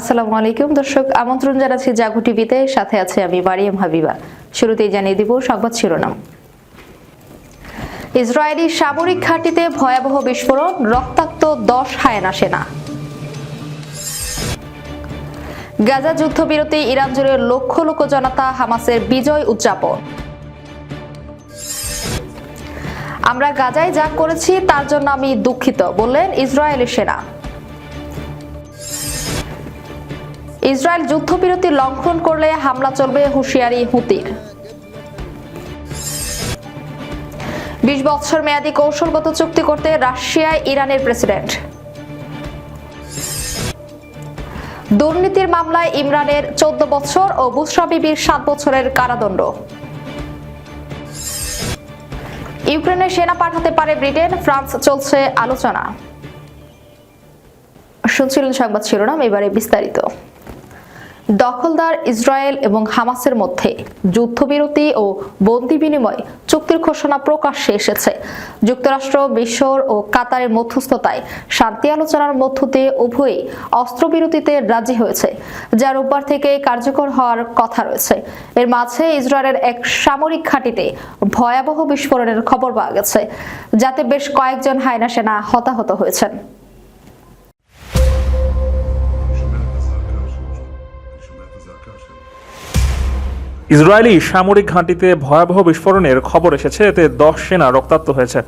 আসসালামু আলাইকুম, দর্শক, আমন্ত্রণ জানাচ্ছি জাগো টিভিতে। সাথে আছে আমি মারিয়াম হাবিবা। শুরুতেই জানিয়ে দিব সংবাদ শিরোনাম। ইসরায়েলি সামরিক ঘাঁটিতে ভয়াবহ বিস্ফোরণ, রক্তাক্ত দশ হায়না সেনা। গাজা যুদ্ধবিরতি ইরান জুড়ে লক্ষ লক্ষ জনতা হামাসের বিজয় উদযাপন। আমরা গাজায় যা করেছি, তার জন্য আমি দুঃখিত, বললেন ইসরায়েলি সেনা। ইসরায়েল যুদ্ধবিরতি লঙ্ঘন করলে হামলা চলবে হুঁশিয়ারি হুতির। বিশ বছর মেয়াদী কৌশলগত চুক্তি করতে রাশিয়ায় ইরানের প্রেসিডেন্ট। দুর্নীতির মামলায় ইমরানের চোদ্দ বছর ও বুসরা বিবির সাত বছরের কারাদণ্ড। ইউক্রেনে সেনা পাঠাতে পারে ব্রিটেন, ফ্রান্স চলছে আলোচনা। শুনছিলেন সংবাদ শিরোনাম, এবারে বিস্তারিত। দখলদার ইসরায়েল এবং হামাসের মধ্যে যুদ্ধবিরতি ও বন্দি বিনিময় চুক্তির ঘোষণা প্রকাশ্যে এসেছে। যুক্তরাষ্ট্র, মিশর ও কাতারের মধ্যস্থতায় শান্তি আলোচনার মধ্য দিয়ে উভয়ই অস্ত্রবিরতিতে রাজি হয়েছে, যা রোববার থেকে কার্যকর হওয়ার কথা রয়েছে। এর মাঝে ইসরায়েলের এক সামরিক ঘাঁটিতে ভয়াবহ বিস্ফোরণের খবর পাওয়া গেছে, যাতে বেশ কয়েকজন হায়না সেনা হতাহত হয়েছেন। ইসরায়েলি সামরিক ঘাঁটিতে ভয়াবহ বিস্ফোরণের খবর এসেছে, এতে দশ সেনা রক্তাক্ত হয়েছে।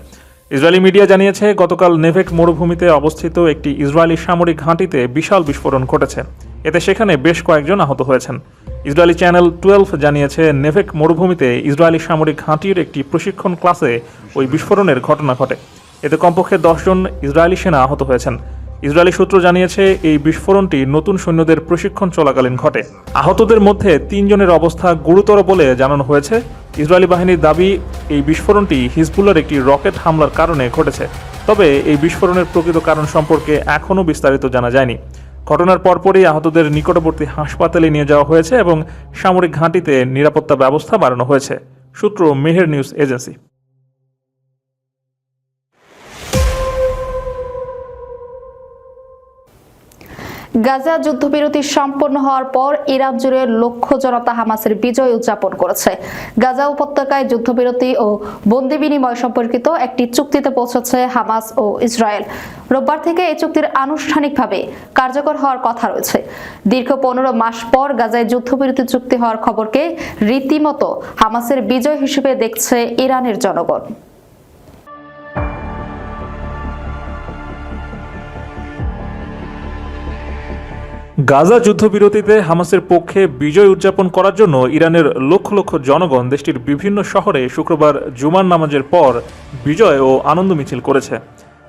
ইসরায়েলি মিডিয়া জানিয়েছে, গতকাল নেভেক মরুভূমিতে অবস্থিত একটি ইসরায়েলি সামরিক ঘাঁটিতে বিশাল বিস্ফোরণ ঘটেছে। এতে সেখানে বেশ কয়েকজন আহত হয়েছেন। ইসরায়েলি চ্যানেল টুয়েলভ জানিয়েছে, নেভেক মরুভূমিতে ইসরায়েলি সামরিক ঘাঁটির একটি প্রশিক্ষণ ক্লাসে ওই বিস্ফোরণের ঘটনা ঘটে। এতে কমপক্ষে দশজন ইসরায়েলি সেনা আহত হয়েছেন। ইসরায়েলি সূত্র জানিয়েছে, এই বিস্ফোরণটি নতুন সৈন্যদের প্রশিক্ষণ চলাকালীন ঘটে। আহতদের মধ্যে তিনজনের অবস্থা গুরুতর বলে জানানো হয়েছে। ইসরায়েলি বাহিনীর দাবি, এই বিস্ফোরণটি হিজবুল্লার একটি রকেট হামলার কারণে ঘটেছে। তবে এই বিস্ফোরণের প্রকৃত কারণ সম্পর্কে এখনও বিস্তারিত জানা যায়নি। ঘটনার পরপরই আহতদের নিকটবর্তী হাসপাতালে নিয়ে যাওয়া হয়েছে এবং সামরিক ঘাঁটিতে নিরাপত্তা ব্যবস্থা বাড়ানো হয়েছে। সূত্র মেহের নিউজ এজেন্সি। গাজা যুদ্ধবিরতি সম্পন্ন হওয়ার পর ইরান জুড়ে লক্ষ জনতা হামাসের বিজয় উদযাপন করেছে। গাজা উপত্যকায় যুদ্ধবিরতি ও বন্দি বিনিময় সম্পর্কিত একটি চুক্তিতে পৌঁছেছে হামাস ও ইসরায়েল। রোববার থেকে এই চুক্তির আনুষ্ঠানিকভাবে কার্যকর হওয়ার কথা রয়েছে। দীর্ঘ পনেরো মাস পর গাজায় যুদ্ধবিরতি চুক্তি হওয়ার খবরকে রীতিমতো হামাসের বিজয় হিসেবে দেখছে ইরানের জনগণ। গাজা যুদ্ধবিরতিতে হামাসের পক্ষে বিজয় উদযাপন করার জন্য ইরানের লক্ষ লক্ষ জনগণ দেশটির বিভিন্ন শহরে শুক্রবার জুমার নামাজের পর বিজয় ও আনন্দ মিছিল করেছে।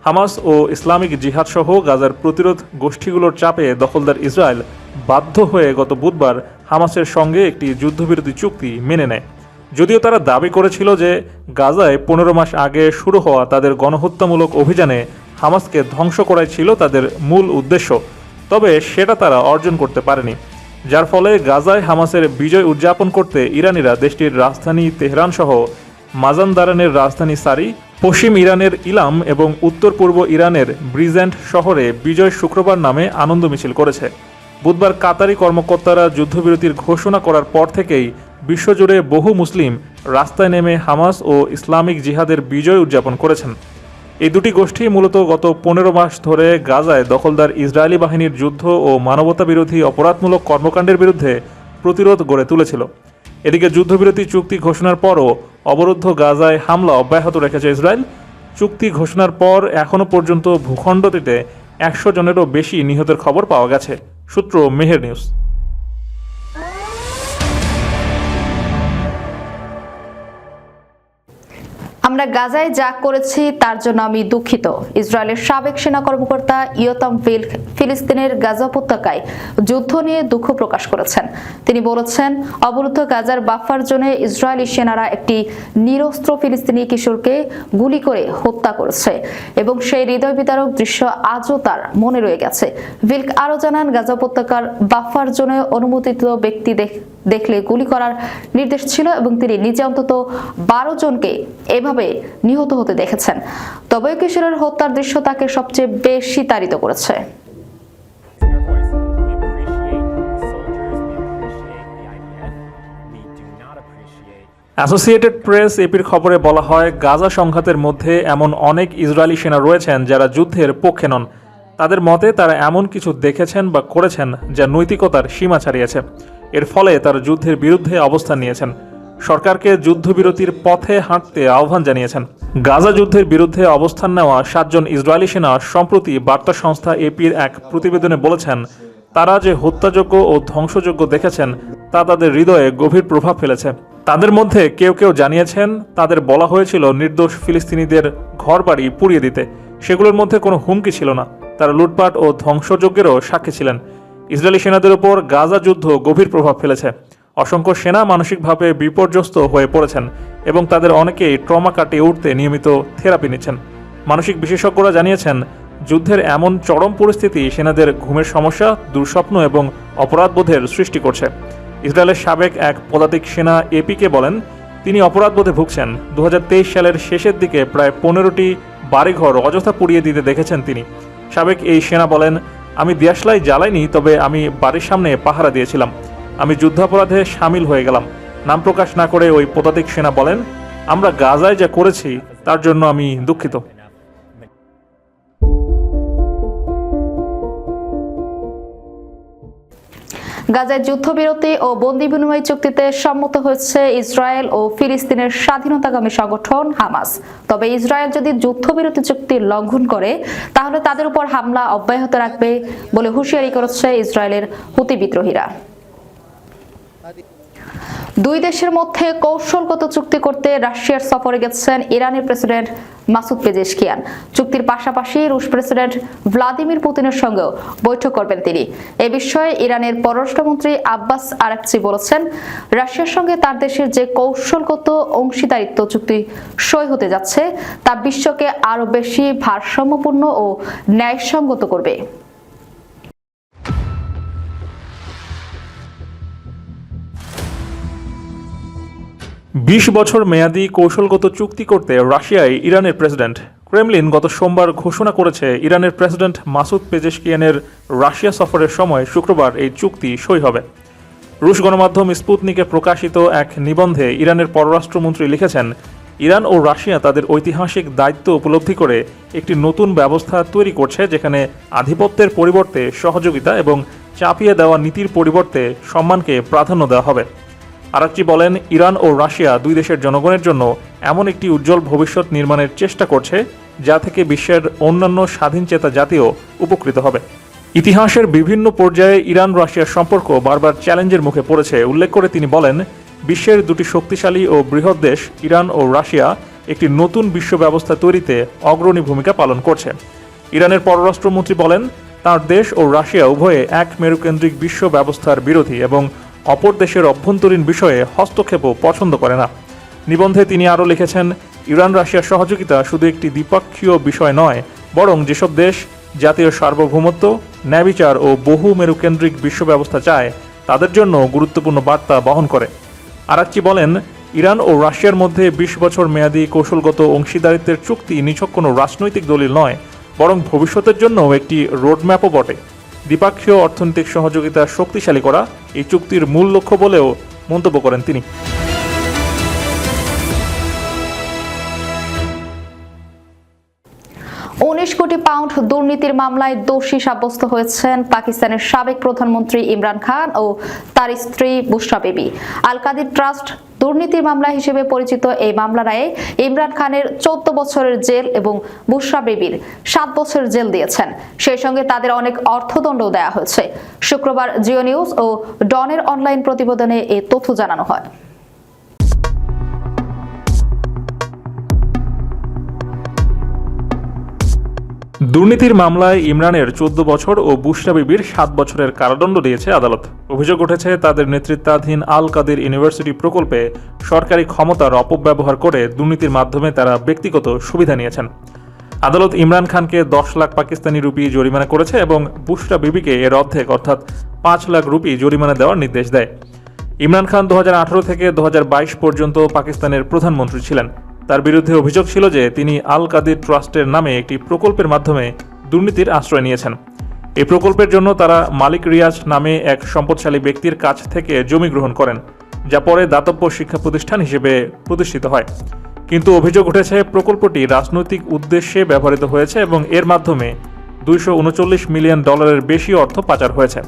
হামাস ও ইসলামিক জিহাদ সহ গাজার প্রতিরোধ গোষ্ঠীগুলোর চাপে দখলদার ইসরায়েল বাধ্য হয়ে গত বুধবার হামাসের সঙ্গে একটি যুদ্ধবিরতি চুক্তি মেনে নেয়। যদিও তারা দাবি করেছিল যে গাজায় পনেরো মাস আগে শুরু হওয়া তাদের গণহত্যামূলক অভিযানে হামাসকে ধ্বংস করাই ছিল তাদের মূল উদ্দেশ্য। তবে সেটা তারা অর্জন করতে পারেনি, যার ফলে গাজায় হামাসের বিজয় উদযাপন করতে ইরানিরা দেশটির রাজধানী তেহরান সহ মাজানদারানের রাজধানী সারি, পশ্চিম ইরানের ইলাম এবং উত্তর পূর্ব ইরানের ব্রিজেন্ট শহরে বিজয় শুক্রবার নামে আনন্দ মিছিল করেছে। বুধবার কাতারি কর্মকর্তারা যুদ্ধবিরতির ঘোষণা করার পর থেকেই বিশ্বজুড়ে বহু মুসলিম রাস্তায় নেমে হামাস ও ইসলামিক জিহাদের বিজয় উদযাপন করেছেন। এই দুটি গোষ্ঠী মূলত গত পনেরো মাস ধরে গাজায় দখলদার ইসরায়েলি বাহিনীর যুদ্ধ ও মানবতা বিরোধী অপরাধমূলক কর্মকাণ্ডের বিরুদ্ধে প্রতিরোধ গড়ে তুলেছিল। এদিকে যুদ্ধবিরতি চুক্তি ঘোষণার পরও অবরুদ্ধ গাজায় হামলা অব্যাহত রেখেছে ইসরায়েল। চুক্তি ঘোষণার পর এখনও পর্যন্ত ভূখণ্ডটিতে একশো জনেরও বেশি নিহতের খবর পাওয়া গেছে। সূত্র মেহের নিউজ। আমরা গাজায় যা করেছি, তার জন্য আমি দুঃখিত। ইসরায়েলের সাবেক সেনা কর্মকর্তা ইয়তাম ফিল্ক ফিলিস্তিনের গাজা উপত্যকায় যুদ্ধ নিয়ে দুঃখ প্রকাশ করেছেন। তিনি বলেছেন, অবরুদ্ধ গাজার বাফার জোনে ইসরায়েলি সেনারা একটি নিরস্ত্র ফিলিস্তিনি কিশোরকে গুলি করে হত্যা করেছে এবং সেই হৃদয় বিদারক দৃশ্য আজও তার মনে রয়ে গেছে। ভিল্ক আরও জানান, গাজা উপত্যকার বাফার জোনে অনুমোদিত ব্যক্তি দেখ- দেখলে গুলি করার নির্দেশ ছিল এবং তিনি নিজে অন্তত বারো জনকে এভাবে নিহত হতে দেখেছেন। তবে কিশোরের হত্যার দৃশ্য তাকে সবচেয়ে বেশি তাড়িত করেছে। অ্যাসোসিয়েটেড প্রেস এপির খবরে বলা হয়, গাজা সংঘাতের মধ্যে এমন অনেক ইসরায়েলি সেনা রয়েছেন যারা যুদ্ধের পক্ষে নন। তাদের মতে তারা এমন কিছু দেখেছেন বা করেছেন যা নৈতিকতার সীমা ছাড়িয়েছে। এর ফলে তার যুদ্ধের বিরুদ্ধে অবস্থান নিয়েছেন। সরকারকে যুদ্ধবিরতির পথে হাঁটতে আহ্বান জানিয়েছেন। গাজা যুদ্ধের বিরুদ্ধে অবস্থান নেওয়া সাতজন ইসরায়েলি সেনা সম্প্রতি বার্তা সংস্থা এপির এক প্রতিবেদনে বলেছেন, তারা যে হত্যাযোগ্য ও ধ্বংসযোগ্য দেখেছেন, তা তাদের হৃদয়ে গভীর প্রভাব ফেলেছে। তাদের মধ্যে কেউ কেউ জানিয়েছেন, তাদের বলা হয়েছিল নির্দোষ ফিলিস্তিনিদের ঘরবাড়ি পুড়িয়ে দিতে। সেগুলোর মধ্যে কোনো হুমকি ছিল না। তারা লুটপাট ও ধ্বংসযজ্ঞেরও সাক্ষী ছিলেন। ইসরায়েলি সেনাদের উপর গাজা যুদ্ধ গভীর প্রভাব ফেলেছে। অসংখ্য সেনা মানসিকভাবে বিপর্যস্ত হয়ে পড়েছেন এবং তাদের অনেকেই ট্রমা কাটিয়ে উঠতে নিয়মিত থেরাপি নিচ্ছেন। মানসিক বিশেষজ্ঞরা জানিয়েছেন, যুদ্ধের এমন চরম পরিস্থিতি সেনাদের ঘুমের সমস্যা, দুঃস্বপ্ন এবং অপরাধবোধের সৃষ্টি করছে। ইসরায়েলের সাবেক এক পদাতিক সেনা এপিকে বলেন, তিনি অপরাধবোধে ভুগছেন। দু হাজার তেইশ সালের শেষের দিকে প্রায় পনেরোটি বাড়িঘর অযথা পুড়িয়ে দিতে দেখেছেন তিনি। সাবেক এই সেনা বলেন আমি দিয়াশলাই জ্বালাইনি, তবে আমি বাড়ির সামনে পাহারা দিয়েছিলাম। আমি যুদ্ধাপরাধে সামিল হয়ে গেলাম। নাম প্রকাশ না করে ওই পদাতিক সেনা বলেন, আমরা গাজায় যা করেছি, তার জন্য আমি দুঃখিত। গাজায় যুদ্ধবিরতি ও বন্দি বিনিময় চুক্তিতে সম্মত হয়েছে ইসরায়েল ও ফিলিস্তিনের স্বাধীনতাগামী সংগঠন হামাস। তবে ইসরায়েল যদি যুদ্ধবিরতি চুক্তি লঙ্ঘন করে, তাহলে তাদের উপর হামলা অব্যাহত রাখবে বলে হুঁশিয়ারি করেছে ইসরায়েলের হুতি বিদ্রোহীরা। দুই দেশের মধ্যে কৌশলগত চুক্তি করতে রাশিয়ার সফরে গেছেন ইরানের প্রেসিডেন্ট মাসুদ পেজেশকিয়ান। চুক্তির পাশাপাশি রুশ প্রেসিডেন্ট ভ্লাদিমির পুতিনের সঙ্গেও বৈঠক করবেন তিনি। এ বিষয়ে ইরানের পররাষ্ট্রমন্ত্রী আব্বাস আরাকচি বলেছেন, রাশিয়ার সঙ্গে তার দেশের যে কৌশলগত অংশীদারিত্ব চুক্তি সই হতে যাচ্ছে, তা বিশ্বকে আরও বেশি ভারসাম্যপূর্ণ ও ন্যায়সঙ্গত করবে। বিশ বছর মেয়াদী কৌশলগত চুক্তি করতে রাশিয়ায় ইরানের প্রেসিডেন্ট। ক্রেমলিন গত সোমবার ঘোষণা করেছে, ইরানের প্রেসিডেন্ট মাসুদ পেজেশকিয়ানের রাশিয়া সফরের সময় শুক্রবার এই চুক্তি সই হবে। রুশ গণমাধ্যম স্পুতনিকে প্রকাশিত এক নিবন্ধে ইরানের পররাষ্ট্রমন্ত্রী লিখেছেন, ইরান ও রাশিয়া তাদের ঐতিহাসিক দায়িত্ব উপলব্ধি করে একটি নতুন ব্যবস্থা তৈরি করছে যেখানে আধিপত্যের পরিবর্তে সহযোগিতা এবং চাপিয়ে দেওয়া নীতির পরিবর্তে সম্মানকে প্রাধান্য দেওয়া হবে। আরাকচি বলেন, ইরান ও রাশিয়া দুই দেশের জনগণের জন্য এমন একটি উজ্জ্বল ভবিষ্যৎ নির্মাণের চেষ্টা করছে, যা থেকে বিশ্বের অন্যান্য স্বাধীনচেতা জাতিও উপকৃত হবে। ইতিহাসের বিভিন্ন পর্যায়ে ইরান রাশিয়ার সম্পর্ক বারবার চ্যালেঞ্জের মুখে পড়েছে। উল্লেখ করে তিনি বলেন, বিশ্বের দুটি শক্তিশালী ও বৃহৎ দেশ, ইরান ও রাশিয়া, একটি নতুন বিশ্ব ব্যবস্থা তৈরিতে অগ্রণী ভূমিকা পালন করছে। ইরানের পররাষ্ট্রমন্ত্রী বলেন, তার দেশ ও রাশিয়া উভয়ে এক মেরুকেন্দ্রিক বিশ্ব ব্যবস্থার বিরোধী এবং অপর দেশের অভ্যন্তরীণ বিষয়ে হস্তক্ষেপও পছন্দ করে না। নিবন্ধে তিনি আরও লিখেছেন, ইরান রাশিয়ার সহযোগিতা শুধু একটি দ্বিপক্ষীয় বিষয় নয়, বরং যেসব দেশ জাতীয় সার্বভৌমত্ব, ন্যায়বিচার ও বহু মেরুকেন্দ্রিক বিশ্ব ব্যবস্থা চায়, তাদের জন্য গুরুত্বপূর্ণ বার্তা বহন করে। আরাকচি বলেন, ইরান ও রাশিয়ার মধ্যে বিশ বছর মেয়াদী কৌশলগত অংশীদারিত্বের চুক্তি নিছক কোনো রাজনৈতিক দলিল নয়, বরং ভবিষ্যতের জন্য একটি রোডম্যাপও বটে। দ্বিপাক্ষীয় অর্থনৈতিক সহযোগিতা শক্তিশালী করা এই চুক্তির মূল লক্ষ্য বলেও মন্তব্য করেন তিনি। পাউন্ড দুর্নীতির মামলায় দোষী সাব্যস্ত হয়েছেন পাকিস্তানের সাবেক প্রধানমন্ত্রী ইমরান খান ও তার স্ত্রী বুশরা বেবি। আল কাদির ট্রাস্ট দুর্নীতির মামলা হিসেবে পরিচিত এই মামলা রায়ে ইমরান খানের চোদ্দ বছরের জেল এবং বুশরা বেবির সাত বছরের জেল দিয়েছেন। সেই সঙ্গে তাদের অনেক অর্থদণ্ডও দেওয়া হয়েছে। শুক্রবার জিও নিউজ ও ডনের অনলাইন প্রতিবেদনে এই তথ্য জানানো হয়। দুর্নীতির মামলায় ইমরানের চোদ্দ বছর ও বুশরা বিবির সাত বছরের কারাদণ্ড দিয়েছে আদালত। অভিযোগ উঠেছে, তাদের নেতৃত্বাধীন আল কাদের ইউনিভার্সিটি প্রকল্পে সরকারি ক্ষমতার অপব্যবহার করে দুর্নীতির মাধ্যমে তারা ব্যক্তিগত সুবিধা নিয়েছেন। আদালত ইমরান খানকে দশ লাখ পাকিস্তানি রুপি জরিমানা করেছে এবং বুশরা বিবিকে এর অর্ধেক, অর্থাৎ পাঁচ লাখ রুপি জরিমানা দেওয়ার নির্দেশ দেয়। ইমরান খান দু হাজার আঠারো থেকে দু হাজার বাইশ পর্যন্ত পাকিস্তানের প্রধানমন্ত্রী ছিলেন। তার বিরুদ্ধে অভিযোগ ছিল যে তিনি আল কাদির ট্রাস্টের নামে একটি প্রকল্পের মাধ্যমে দুর্নীতির আশ্রয় নিয়েছেন। এই প্রকল্পের জন্য তারা মালিক রিয়াজ নামে এক সম্পদশালী ব্যক্তির কাছ থেকে জমি গ্রহণ করেন, যা পরে দাতব্য শিক্ষা প্রতিষ্ঠান হিসেবে প্রতিষ্ঠিত হয়। কিন্তু অভিযোগ উঠেছে, প্রকল্পটি রাজনৈতিক উদ্দেশ্যে ব্যবহৃত হয়েছে এবং এর মাধ্যমে দুইশো উনচল্লিশ মিলিয়ন ডলারের বেশি অর্থ পাচার হয়েছে।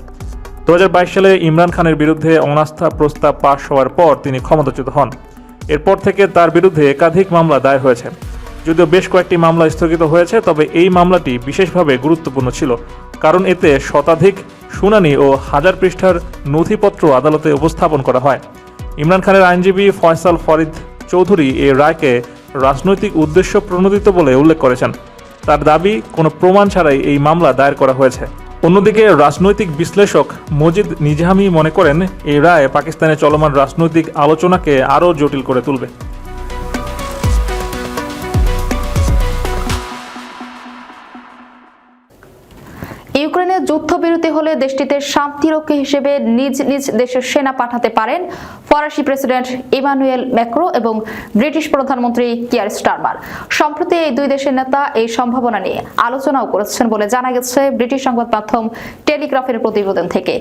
দু হাজার বাইশ সালে ইমরান খানের বিরুদ্ধে অনাস্থা প্রস্তাব পাশ হওয়ার পর তিনি ক্ষমতাচ্যুত হন। এরপর থেকে তার বিরুদ্ধে একাধিক মামলা দায়ের হয়েছে। যদিও বেশ কয়েকটি মামলা স্থগিত হয়েছে, তবে এই মামলাটি বিশেষভাবে গুরুত্বপূর্ণ ছিল, কারণ এতে শতাধিক শুনানি ও হাজার পৃষ্ঠার নথিপত্র আদালতে উপস্থাপন করা হয়। ইমরান খানের আইনজীবী ফয়সাল ফরিদ চৌধুরী এই রায়কে রাজনৈতিক উদ্দেশ্য প্রণোদিত বলে উল্লেখ করেছেন। তার দাবি, কোনো প্রমাণ ছাড়াই এই মামলা দায়ের করা হয়েছে। অন্যদিকে রাজনৈতিক বিশ্লেষক মজিদ নিজামি মনে করেন, এই রায় পাকিস্তানে চলমান রাজনৈতিক আলোচনাকে আরও জটিল করে তুলবে। হলে দেশটিতে শান্তিরক্ষী হিসেবে নিজ নিজ দেশের সেনা পাঠাতে পারেন ফরাসি প্রেসিডেন্ট ইমানুয়েল ম্যাক্রো এবং ব্রিটিশ প্রধানমন্ত্রী কিয়ার স্টারমার। সম্প্রতি এই দুই দেশের নেতা এই সম্ভাবনা নিয়ে আলোচনাও করেছেন বলে জানা গেছে ব্রিটিশ সংবাদ মাধ্যম টেলিগ্রাফের প্রতিবেদন থেকে।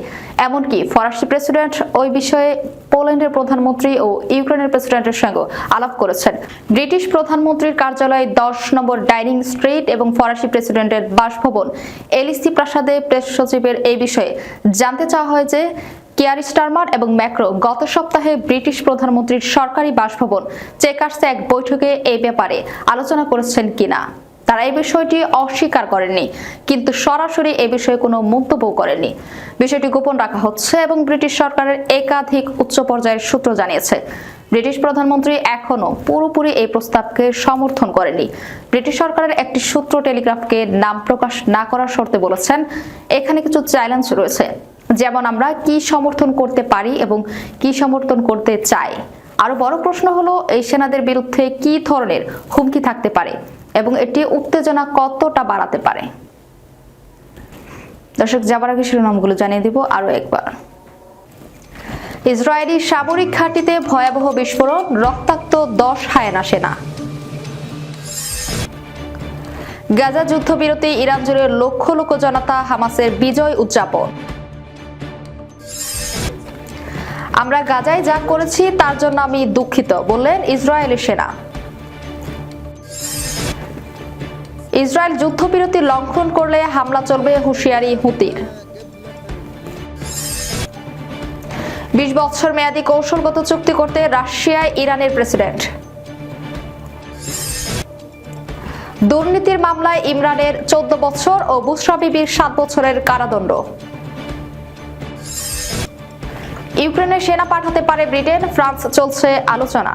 এমনকি ফরাসি প্রেসিডেন্ট ওই বিষয়ে পোল্যান্ডের প্রধানমন্ত্রী ও ইউক্রেনের প্রেসিডেন্টের সঙ্গে আলাপ করেছেন। ব্রিটিশ প্রধানমন্ত্রীর কার্যালয় দশ নম্বর ডাইনিং স্ট্রিট এবং ফরাসি প্রেসিডেন্টের বাসভবন এলিসি প্রাসাদে প্রেস সচিবের এই বিষয়ে। জানতে চাওয়া হয় যে, কেয়ারি স্টারমার এবং ম্যাক্রো গত সপ্তাহে ব্রিটিশ প্রধানমন্ত্রীর সরকারি বাসভবন চেকার্সে এক বৈঠকে এই ব্যাপারে আলোচনা করেছেন কিনা। তারা এই বিষয়টি অস্বীকার করেননি কিন্তু সরাসরি এ বিষয়ে কোনো মন্তব্য করেননি বিষয়টি গোপন রাখা হচ্ছে এবং ব্রিটিশ সরকারের একাধিক উচ্চ পর্যায়ের সূত্র জানিয়েছে। ব্রিটিশ প্রধানমন্ত্রী এখনও পুরোপুরি এই প্রস্তাবকে সমর্থন করেনি। ব্রিটিশ সরকারের একটি সূত্র টেলিগ্রাফকে নাম প্রকাশ না করার শর্তে বলেছেন, এখানে কিছু চ্যালেঞ্জ রয়েছে, যেমন আমরা কি সমর্থন করতে পারি এবং কি সমর্থন করতে চাই? আরও বড় প্রশ্ন হলো, এই সেনাদের বিরুদ্ধে কি ধরনের হুমকি থাকতে পারে? এবং এটি উত্তেজনা কতটা বাড়াতে পারে? দর্শক, যাবার আগে শিরোনামগুলো জানিয়ে দিব আরও একবার। ইসরায়েলি সামরিক ঘাঁটিতে ভয়াবহ বিস্ফোরণ, রক্তাক্ত দশ হায়না সেনা। গাজা যুদ্ধবিরতি, ইরান জুড়ে লক্ষ লক্ষ জনতা হামাসের বিজয় উদযাপন। আমরা গাজায় যা করেছি, তার জন্য আমি দুঃখিত, বললেন ইসরায়েলি সেনা। ইসরায়েল যুদ্ধবিরতি লঙ্ঘন করলে হামলা চলবে হুঁশিয়ারি হুতির। বিশ বছর মেয়াদী কৌশলগত চুক্তি করতে রাশিয়ায় ইরানের প্রেসিডেন্ট। দুর্নীতির মামলায় ইমরানের চোদ্দ বছর ও বুসরা বিবির সাত বছরের কারাদণ্ড। ইউক্রেনে সেনা পাঠাতে পারে ব্রিটেন, ফ্রান্স চলছে আলোচনা।